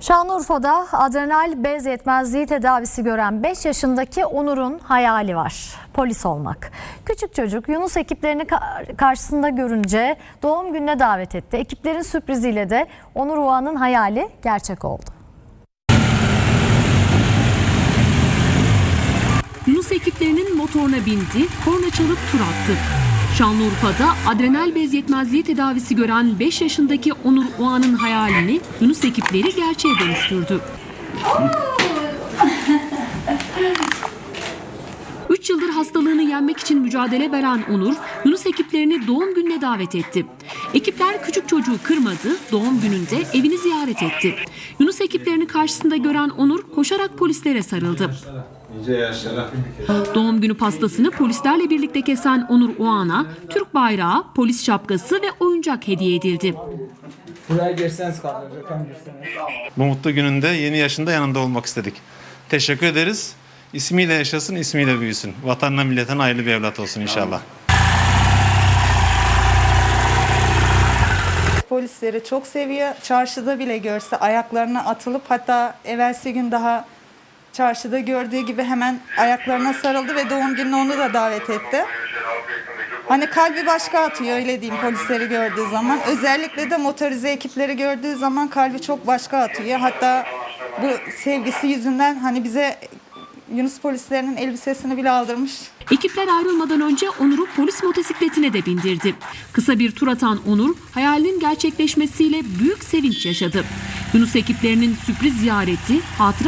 Şanlıurfa'da adrenal bez yetmezliği tedavisi gören 5 yaşındaki Onur'un hayali var. Polis olmak. Küçük çocuk Yunus ekiplerini ka- karşısında görünce doğum gününe davet etti. Ekiplerin sürpriziyle de Onur Uğan'ın hayali gerçek oldu. Yunus ekiplerinin motoruna bindi, korna çalıp tur attı. Şanlıurfa'da adrenal bez yetmezliği tedavisi gören 5 yaşındaki Onur Oğan'ın hayalini Yunus ekipleri gerçeğe dönüştürdü. Hastalığını yenmek için mücadele veren Onur, Yunus ekiplerini doğum gününe davet etti. Ekipler küçük çocuğu kırmadı, doğum gününde evini ziyaret etti. Yunus ekiplerini karşısında gören Onur koşarak polislere sarıldı. Doğum günü pastasını polislerle birlikte kesen Onur Oğan'a Türk bayrağı, polis şapkası ve oyuncak hediye edildi. Buraya girseniz girseniz. Bu mutlu gününde yeni yaşında yanında olmak istedik. Teşekkür ederiz. İsmiyle yaşasın, ismiyle büyüsün. Vatanına milletine hayırlı bir evlat olsun inşallah. Polisleri çok seviyor. Çarşıda bile görse ayaklarına atılıp hatta evvelsi gün daha çarşıda gördüğü gibi hemen ayaklarına sarıldı ve doğum gününe onu da davet etti. Hani kalbi başka atıyor öyle diyeyim polisleri gördüğü zaman. Özellikle de motorize ekipleri gördüğü zaman kalbi çok başka atıyor. Hatta bu sevgisi yüzünden hani bize Yunus polislerinin elbisesini bile aldırmış. Ekipler ayrılmadan önce Onur'u polis motosikletine de bindirdi. Kısa bir tur atan Onur, hayalinin gerçekleşmesiyle büyük sevinç yaşadı. Yunus ekiplerinin sürpriz ziyareti hatıra